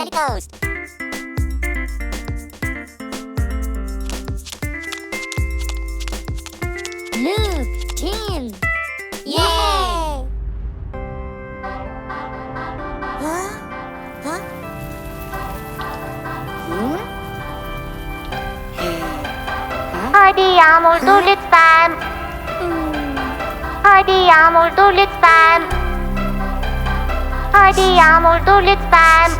foto? Military Coast. Look, Tim. Yay! Huh? Huh? Hmm? Hadi Yağmur dur lütfen. Hadi Yağmur dur lütfen. Hadi Yağmur dur lütfen.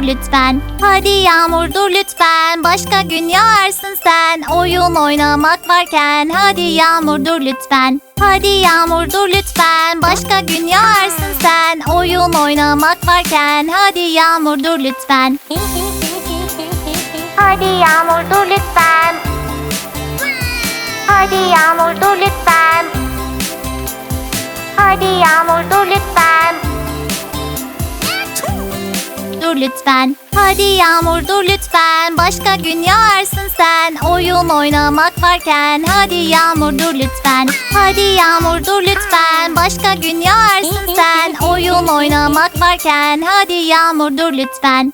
Dur lütfen. Hadi Yağmur dur lütfen. Başka gün yağarsın sen. Oyun oynamak varken. Hadi Yağmur dur lütfen. Hadi Yağmur dur lütfen. Başka gün yağarsın sen. Oyun oynamak varken. Hadi Yağmur dur lütfen. Hadi Yağmur dur lütfen. Hadi Yağmur dur lütfen. Hadi Yağmur dur lütfen. Lütfen. Hadi Yağmur dur lütfen. Başka gün yağarsın sen. Oyun oynamak varken. Hadi Yağmur dur lütfen. Hadi Yağmur dur lütfen. Başka gün yağarsın sen. Oyun oynamak varken. Hadi Yağmur dur lütfen.